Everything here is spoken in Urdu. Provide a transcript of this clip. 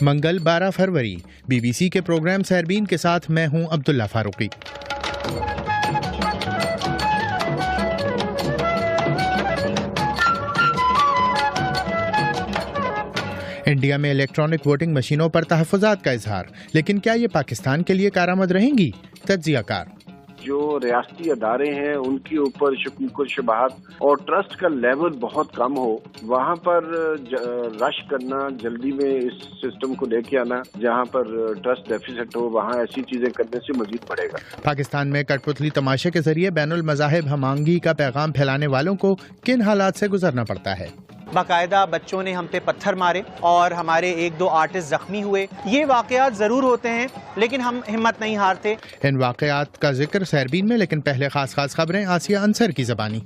منگل بارہ فروری، بی بی سی کے پروگرام سیربین کے ساتھ میں ہوں عبداللہ فاروقی۔ انڈیا میں الیکٹرانک ووٹنگ مشینوں پر تحفظات کا اظہار، لیکن کیا یہ پاکستان کے لیے کارآمد رہیں گی؟ تجزیہ کار۔ جو ریاستی ادارے ہیں، ان کے اوپر شکوک و شبہات اور ٹرسٹ کا لیول بہت کم ہو، وہاں پر رش کرنا، جلدی میں اس سسٹم کو لے کے آنا، جہاں پر ٹرسٹ ڈیفیسٹ ہو، وہاں ایسی چیزیں کرنے سے مزید بڑھے گا۔ پاکستان میں کٹ پتلی تماشے کے ذریعے بین المذاہب ہمانگی کا پیغام پھیلانے والوں کو کن حالات سے گزرنا پڑتا ہے؟ باقاعدہ بچوں نے ہم پہ پتھر مارے اور ہمارے ایک دو آرٹسٹ زخمی ہوئے۔ یہ واقعات ضرور ہوتے ہیں، لیکن ہم ہمت نہیں ہارتے۔ ان واقعات کا ذکر سیربین میں، لیکن پہلے خاص خاص خبریں آسیہ انصر کی زبانی۔